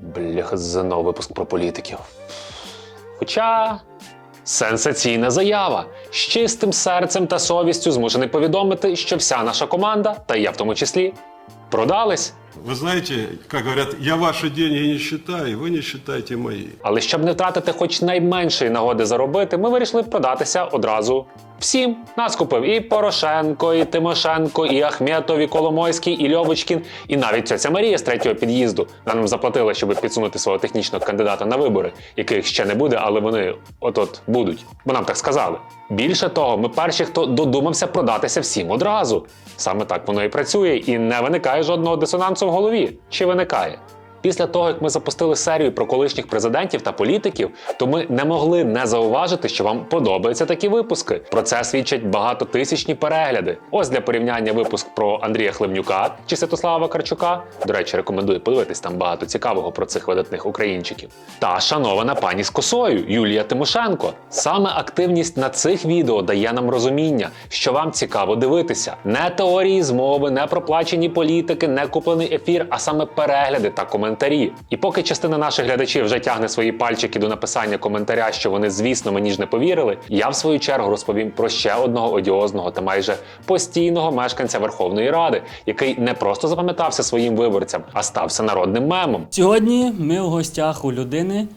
Бляха, знову випуск про політиків. Хоча сенсаційна заява. З чистим серцем та совістю змушений повідомити, що вся наша команда, та я в тому числі, продались. Вы знаете, как говорят, я ваши деньги не считаю, вы не считаете мои. Але щоб не втратити хоч найменшої нагоди заробити, ми вирішили продатися одразу всім. Нас купив і Порошенко, і Тимошенко, і Ахметов, і Коломойський, і Льовочкін, і навіть ця Марія з третього під'їзду. Вона нам заплатила, щоб підсунути свого технічного кандидата на вибори, яких ще не буде, але вони от-от будуть. Бо нам так сказали. Більше того, ми перші, хто додумався продатися всім одразу. Саме так воно і працює, і не виникає жодного дисонансу в голові. Чи виникає? Після того, як ми запустили серію про колишніх президентів та політиків, то ми не могли не зауважити, що вам подобаються такі випуски. Про це свідчать багатотисячні перегляди. Ось для порівняння випуск про Андрія Хливнюка чи Святослава Вакарчука. До речі, рекомендую подивитись там багато цікавого про цих видатних українчиків. Та шанована пані з косою Юлія Тимошенко. Саме активність на цих відео дає нам розуміння, що вам цікаво дивитися. Не теорії змови, не проплачені політики, не куплений ефір, а саме перегляди та коментарі. І поки частина наших глядачів вже тягне свої пальчики до написання коментаря, що вони, звісно, мені ж не повірили, я в свою чергу розповім про ще одного одіозного та майже постійного мешканця Верховної Ради, який не просто запам'ятався своїм виборцям, а стався народним мемом. Сьогодні ми у гостях у людини,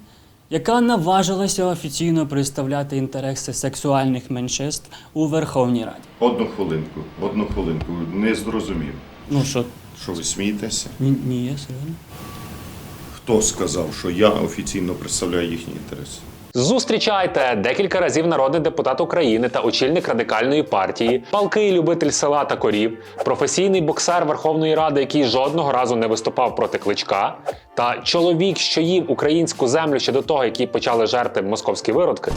яка наважилася офіційно представляти інтереси сексуальних меншинств у Верховній Раді. Одну хвилинку, одну хвилинку. Не зрозумів. Ну що, Що ви смієтеся? ні, ні, я серйозно? Хто сказав, що я офіційно представляю їхні інтереси? Зустрічайте декілька разів народний депутат України та очільник радикальної партії, палкий любитель села та корів, професійний боксер Верховної Ради, який жодного разу не виступав проти кличка, та чоловік, що їв українську землю ще до того, які почали жерти московські виродки.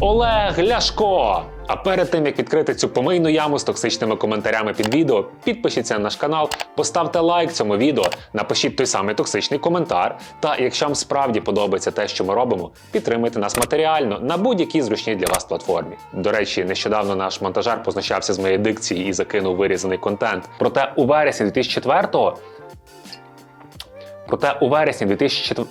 Олег Ляшко. А перед тим як відкрити цю помийну яму з токсичними коментарями під відео, підпишіться на наш канал, поставте лайк цьому відео, напишіть той самий токсичний коментар. Та якщо вам справді подобається те, що ми робимо, підтримуйте нас матеріально на будь-якій зручній для вас платформі. До речі, нещодавно наш монтажер познущався з моєї дикції і закинув вирізаний контент. Проте у вересні 2004-го Проте у вересні 2004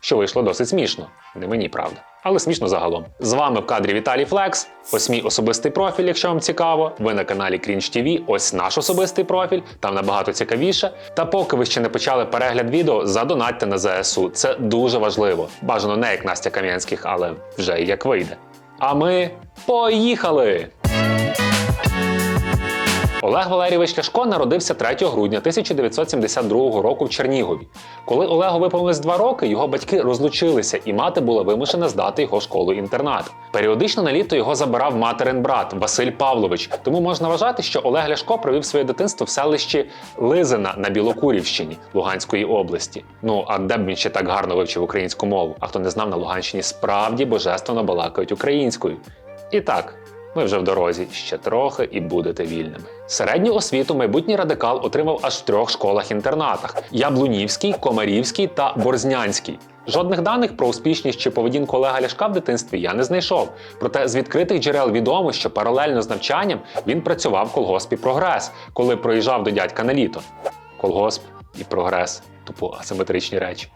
що вийшло досить смішно. Не мені, правда. Але смішно загалом. З вами в кадрі Віталій Флекс. Ось мій особистий профіль, якщо вам цікаво. Ви на каналі Крінж TV. Ось наш особистий профіль, там набагато цікавіше. Та поки ви ще не почали перегляд відео, задонатьте на ЗСУ. Це дуже важливо. Бажано не як Настя Кам'янських, але вже як вийде. А ми поїхали! Олег Валерійович Ляшко народився 3 грудня 1972 року в Чернігові. Коли Олегу виповнилось два роки, його батьки розлучилися, і мати була вимушена здати його школу-інтернат. Періодично на літо його забирав материн брат Василь Павлович. Тому можна вважати, що Олег Ляшко провів своє дитинство в селищі Лизина на Білокурівщині Луганської області. Ну а де б він ще так гарно вивчив українську мову? А хто не знав, на Луганщині справді божественно балакають українською. І так, ми вже в дорозі, ще трохи і будете вільними. Середню освіту майбутній радикал отримав аж в трьох школах-інтернатах: Яблунівський, Комарівський та Борзнянський. Жодних даних про успішність чи поведінку Олега Ляшка в дитинстві я не знайшов. Проте з відкритих джерел відомо, що паралельно з навчанням він працював в колгоспі Прогрес, коли проїжджав до дядька на літо. Колгосп і прогрес тупо асиметричні речі.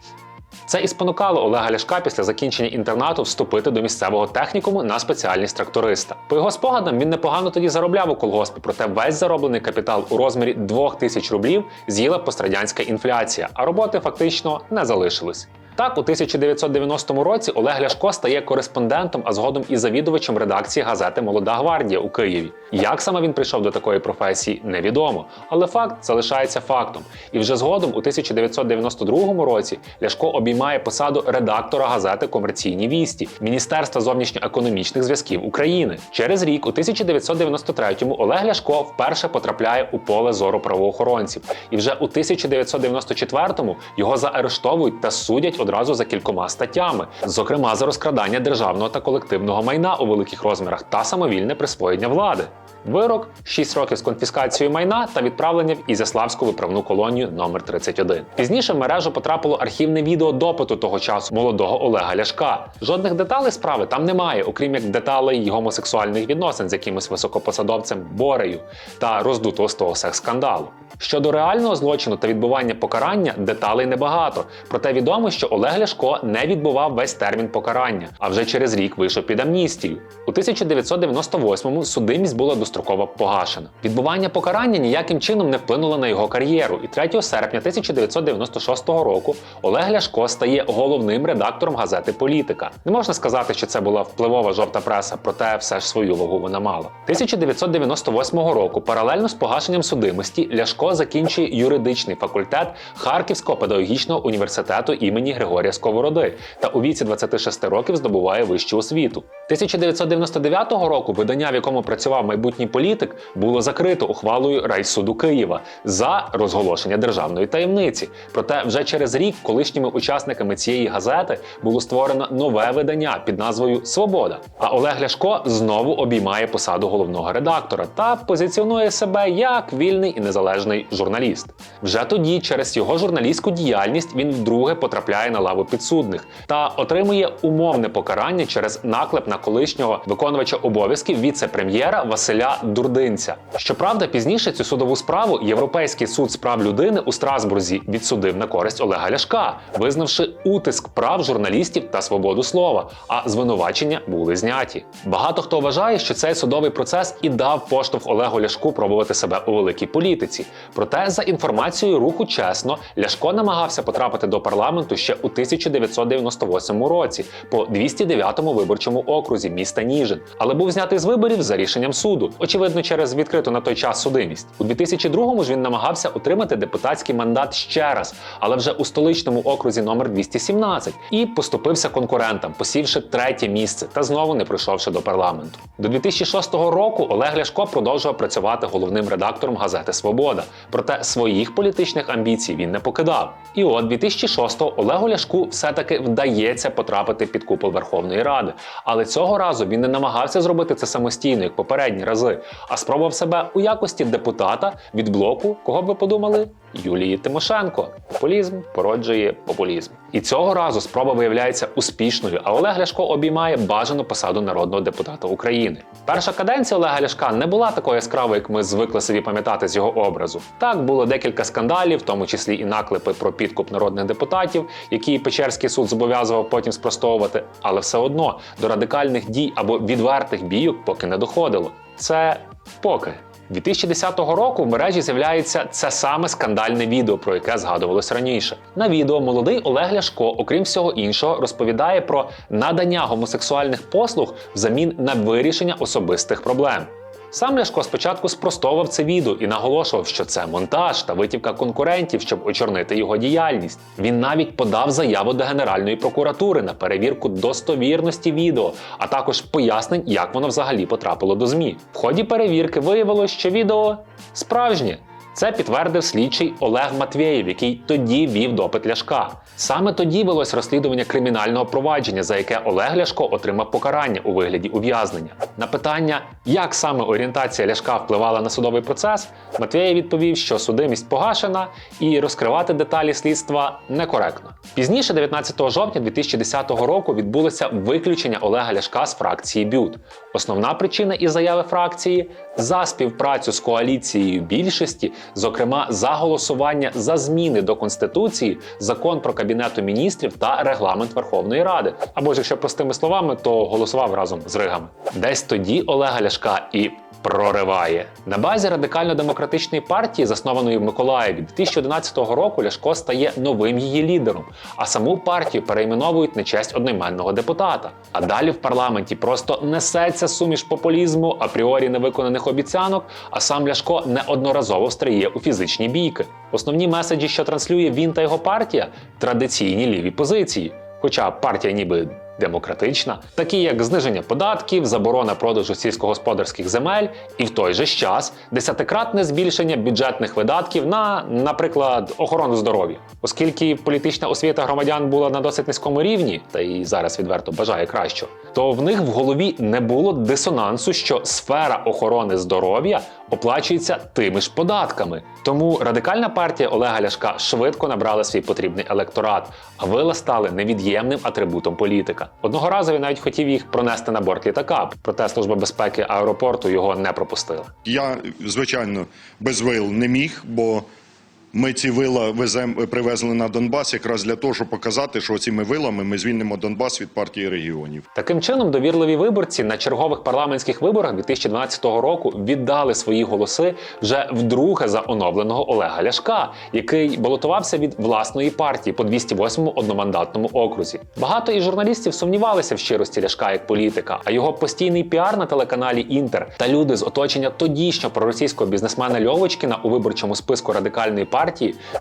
Це і спонукало Олега Ляшка після закінчення інтернату вступити до місцевого технікуму на спеціальність тракториста. По його спогадам, він непогано тоді заробляв у колгоспі, проте весь зароблений капітал у розмірі 2000 рублів з'їла пострадянська інфляція, а роботи фактично не залишилось. Так, у 1990 році Олег Ляшко стає кореспондентом, а згодом і завідувачем редакції газети Молода гвардія у Києві. Як саме він прийшов до такої професії, невідомо, але факт залишається фактом. І вже згодом, у 1992 році, Ляшко обіймає посаду редактора газети Комерційні вісті Міністерства зовнішньоекономічних зв'язків України. Через рік, у 1993-му, Олег Ляшко вперше потрапляє у поле зору правоохоронців. І вже у 1994-му його заарештовують та судять одразу за кількома статтями, зокрема за розкрадання державного та колективного майна у великих розмірах та самовільне присвоєння влади. Вирок 6 років з конфіскацією майна та відправлення в Ізяславську виправну колонію номер 31. Пізніше в мережу потрапило архівне відео допиту того часу молодого Олега Ляшка. Жодних деталей справи там немає, окрім як деталей гомосексуальних відносин з якимось високопосадовцем Борею та роздутого з того секс-скандалу. Щодо реального злочину та відбування покарання, деталей небагато. Проте відомо, що Олег Ляшко не відбував весь термін покарання, а вже через рік вийшов під амністію. У 1998-му судимість була достроково погашена. Відбування покарання ніяким чином не вплинуло на його кар'єру, і 3 серпня 1996 року Олег Ляшко стає головним редактором газети Політика. Не можна сказати, що це була впливова жовта преса, проте все ж свою вагу вона мала. 1998 року, паралельно з погашенням судимості, Ляшко закінчує юридичний факультет Харківського педагогічного університету імені Григорія Сковороди та у віці 26 років здобуває вищу освіту. 1999 року видання, в якому працював майбутній політик, було закрито ухвалою райсуду Києва за розголошення державної таємниці. Проте вже через рік колишніми учасниками цієї газети було створено нове видання під назвою Свобода. А Олег Ляшко знову обіймає посаду головного редактора та позиціонує себе як вільний і незалежний журналіст. Вже тоді, через його журналістську діяльність, він вдруге потрапляє на лаву підсудних та отримує умовне покарання через наклеп на колишнього виконувача обов'язків віце-прем'єра Василя Дурдинця. Щоправда, пізніше цю судову справу Європейський суд з прав людини у Страсбурзі відсудив на користь Олега Ляшка, визнавши утиск прав журналістів та свободу слова, а звинувачення були зняті. Багато хто вважає, що цей судовий процес і дав поштовх Олегу Ляшку пробувати себе у великій політиці. Проте, за інформацією руху чесно, Ляшко намагався потрапити до парламенту ще у 1998 році по 209-му виборчому окрузі міста Ніжин, але був знятий з виборів за рішенням суду, очевидно, через відкриту на той час судимість. У 2002-му ж він намагався отримати депутатський мандат ще раз, але вже у столичному окрузі номер 217 і поступився конкурентам, посівши третє місце та знову не пройшовши до парламенту. До 2006 року Олег Ляшко продовжував працювати головним редактором газети Свобода, проте своїх політичних амбіцій він не покидав. І от 2006-го Олегу Ляшку все-таки вдається потрапити під купол Верховної Ради, але цього разу він не намагався зробити це самостійно, як попередні рази, а спробував себе у якості депутата від блоку, кого б ви подумали? Юлії Тимошенко. Популізм породжує популізм. І цього разу спроба виявляється успішною, а Олег Ляшко обіймає бажану посаду народного депутата України. Перша каденція Олега Ляшка не була такою яскравою, як ми звикли собі пам'ятати з його образу. Так було декілька скандалів, в тому числі і наклепи про підкуп народних депутатів, які Печерський суд зобов'язував потім спростовувати, але все одно до радикальних дій або відвертих бійок поки не доходило. Це поки. 2010 року в мережі з'являється це саме скандальне відео, про яке згадувалось раніше. На відео молодий Олег Ляшко, окрім всього іншого, розповідає про надання гомосексуальних послуг взамін на вирішення особистих проблем. Сам Ляшко спочатку спростовував це відео і наголошував, що це монтаж та витівка конкурентів, щоб очорнити його діяльність. Він навіть подав заяву до Генеральної прокуратури на перевірку достовірності відео, а також пояснень, як воно взагалі потрапило до ЗМІ. В ході перевірки виявилось, що відео справжнє. Це підтвердив слідчий Олег Матвєєв, який тоді вів допит Ляшка. Саме тоді велось розслідування кримінального провадження, за яке Олег Ляшко отримав покарання у вигляді ув'язнення. На питання, як саме орієнтація Ляшка впливала на судовий процес, Матвєєв відповів, що судимість погашена і розкривати деталі слідства некоректно. Пізніше, 19 жовтня 2010 року, відбулося виключення Олега Ляшка з фракції БЮТ. Основна причина і заяви фракції за співпрацю з коаліцією більшості, зокрема за голосування за зміни до конституції, закон про кабінету міністрів та регламент Верховної Ради. Або ж якщо простими словами, то голосував разом з Ригами. Десь тоді Олега Ляшка і прориває на базі радикально-демократичної партії, заснованої в Миколаєві, 2011 року Ляшко стає новим її лідером, а саму партію перейменовують на честь одноіменного депутата. А далі в парламенті просто несеться суміш популізму, апріорі невиконаних обіцянок, а сам Ляшко неодноразово встряє у фізичні бійки. Основні меседжі, що транслює він та його партія традиційні ліві позиції. Хоча партія ніби демократична, такі як зниження податків, заборона продажу сільськогосподарських земель, і в той же час десятикратне збільшення бюджетних видатків на, наприклад, охорону здоров'я, оскільки політична освіта громадян була на досить низькому рівні, та і зараз відверто бажає кращого, то в них в голові не було дисонансу, що сфера охорони здоров'я оплачується тими ж податками. Тому радикальна партія Олега Ляшка швидко набрала свій потрібний електорат, а вила стали невід'ємним атрибутом політика. Одного разу він навіть хотів їх пронести на борт літака, проте служба безпеки аеропорту його не пропустила. Я, звичайно, без вил не міг, бо ми ці вила везем, привезли на Донбас якраз для того, щоб показати, що цими вилами ми звільнимо Донбас від партії регіонів. Таким чином, довірливі виборці на чергових парламентських виборах 2012 року віддали свої голоси вже вдруге за оновленого Олега Ляшка, який балотувався від власної партії по 208 одномандатному окрузі. Багато із журналістів сумнівалися в щирості Ляшка як політика, а його постійний піар на телеканалі Інтер та люди з оточення тодішнього проросійського бізнесмена Льовочкіна у виборчому списку радикальної партії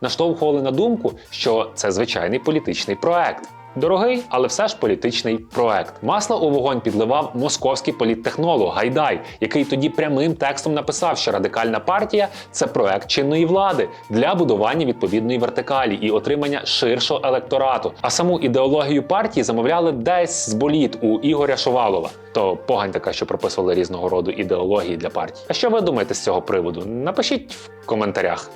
наштовхували на думку, що це звичайний політичний проект. Дорогий, але все ж політичний проект. Масло у вогонь підливав московський політтехнолог Гайдай, який тоді прямим текстом написав, що радикальна партія це проект чинної влади для будування відповідної вертикалі і отримання ширшого електорату. А саму ідеологію партії замовляли десь з боліт у Ігоря Шувалова. То погань така, що прописували різного роду ідеології для партії. А що ви думаєте з цього приводу? Напишіть в коментарях.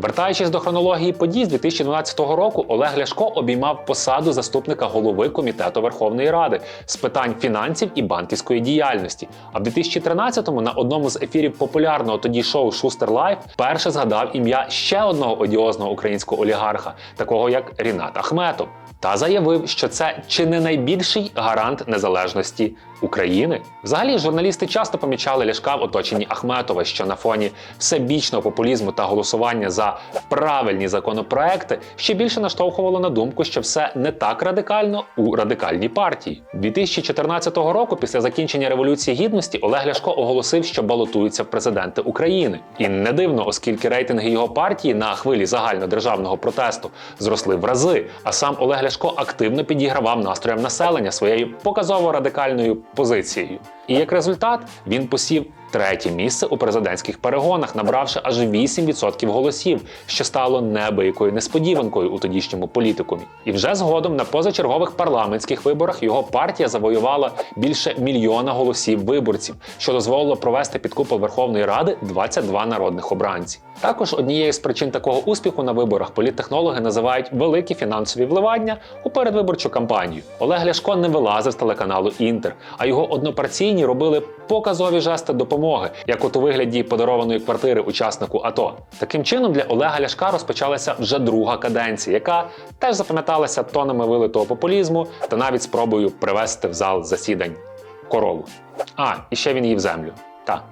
Вертаючись до хронології подій з 2012 року, Олег Ляшко обіймав посаду заступника голови комітету Верховної Ради з питань фінансів і банківської діяльності. А в 2013-му на одному з ефірів популярного тоді шоу Шустер Лайф перше згадав ім'я ще одного одіозного українського олігарха, такого як Рінат Ахметов, та заявив, що це чи не найбільший гарант незалежності України. Взагалі, журналісти часто помічали Ляшка в оточенні Ахметова, що на фоні всебічного популізму та голосування за правильні законопроекти ще більше наштовхувало на думку, що все не так радикально у радикальній партії. 2014 року, після закінчення революції гідності, Олег Ляшко оголосив, що балотується в президенти України. І не дивно, оскільки рейтинги його партії на хвилі загальнодержавного протесту зросли в рази. А сам Олег Ляшко активно підігравав настроям населення своєю показово радикальною позицією. І як результат він посів третє місце у президентських перегонах, набравши аж 8% голосів, що стало неабиякою несподіванкою у тодішньому політикумі. І вже згодом на позачергових парламентських виборах його партія завоювала більше мільйона голосів виборців, що дозволило провести під купол Верховної Ради 22 народних обранці. Також однією з причин такого успіху на виборах політтехнологи називають великі фінансові вливання у передвиборчу кампанію. Олег Ляшко не вилазив з телеканалу Інтер, а його однопартійні робили показові жести допомоги, як от у вигляді подарованої квартири учаснику АТО. Таким чином для Олега Ляшка розпочалася вже друга каденція, яка теж запам'яталася тонами вилитого популізму та навіть спробою привести в зал засідань корову. А, і ще він їв землю. Так.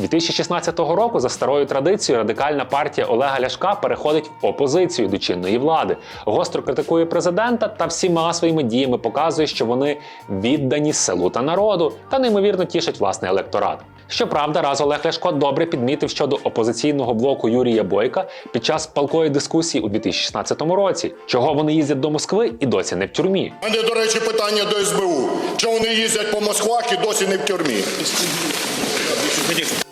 2016 року за старою традицією радикальна партія Олега Ляшка переходить в опозицію до чинної влади, гостро критикує президента та всіма своїми діями показує, що вони віддані селу та народу та неймовірно тішать власний електорат. Щоправда, раз Олег Ляшко добре підмітив щодо опозиційного блоку Юрія Бойка під час палкої дискусії у 2016 році, чого вони їздять до Москви і досі не в тюрмі. Мене, до речі, питання до СБУ. Чому вони їздять по Москвах і досі не в тюрмі?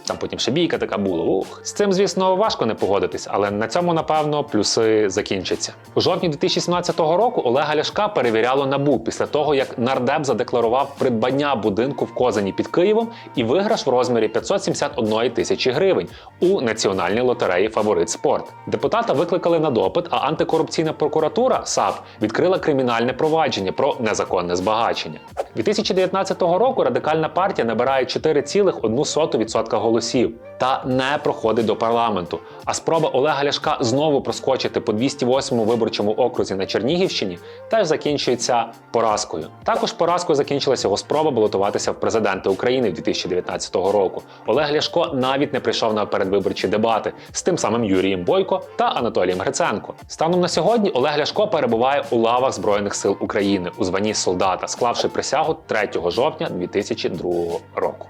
Там потім ще бійка така була. Ух. З цим, звісно, важко не погодитись, але на цьому, напевно, плюси закінчаться. У жовтні 2017 року Олега Ляшка перевіряло набу після того, як нардеп задекларував придбання будинку в Козані під Києвом і виграш в розмірі 571 тисячі гривень у національній лотереї Фаворит Спорт. Депутата викликали на допит, а антикорупційна прокуратура САП відкрила кримінальне провадження про незаконне збагачення. 2019 року радикальна партія набирає 4,1% голосів та не проходить до парламенту. А спроба Олега Ляшка знову проскочити по 208 виборчому окрузі на Чернігівщині теж закінчується поразкою. Також поразкою закінчилася його спроба балотуватися в президенти України 2019 року. Олег Ляшко навіть не прийшов на передвиборчі дебати з тим самим Юрієм Бойко та Анатолієм Гриценко. Станом на сьогодні Олег Ляшко перебуває у лавах Збройних сил України у званні солдата, склавши присягу 3 жовтня 2002 року.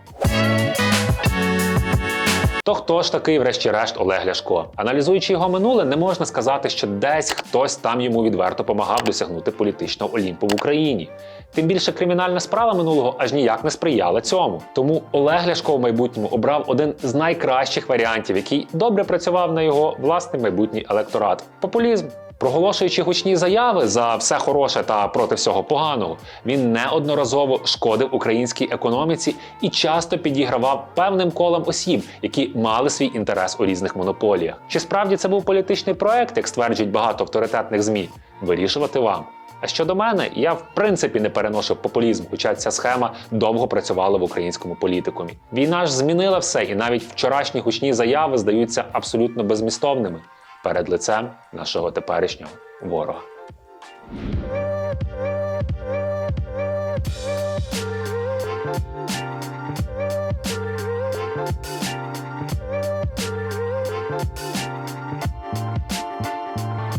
То хто ж такий, врешті-решт, Олег Ляшко? Аналізуючи його минуле, не можна сказати, що десь хтось там йому відверто помагав досягнути політичного олімпу в Україні. Тим більше кримінальна справа минулого аж ніяк не сприяла цьому. Тому Олег Ляшко в майбутньому обрав один з найкращих варіантів, який добре працював на його власний майбутній електорат популізм. Проголошуючи гучні заяви за все хороше та проти всього поганого, він неодноразово шкодив українській економіці і часто підігравав певним колам осіб, які мали свій інтерес у різних монополіях. Чи справді це був політичний проект, як стверджують багато авторитетних змі? Вирішувати вам. А щодо мене, я в принципі не переношу популізм, хоча ця схема довго працювала в українському політикумі. Війна ж змінила все, і навіть вчорашні гучні заяви здаються абсолютно безмістовними перед лицем нашого теперішнього ворога.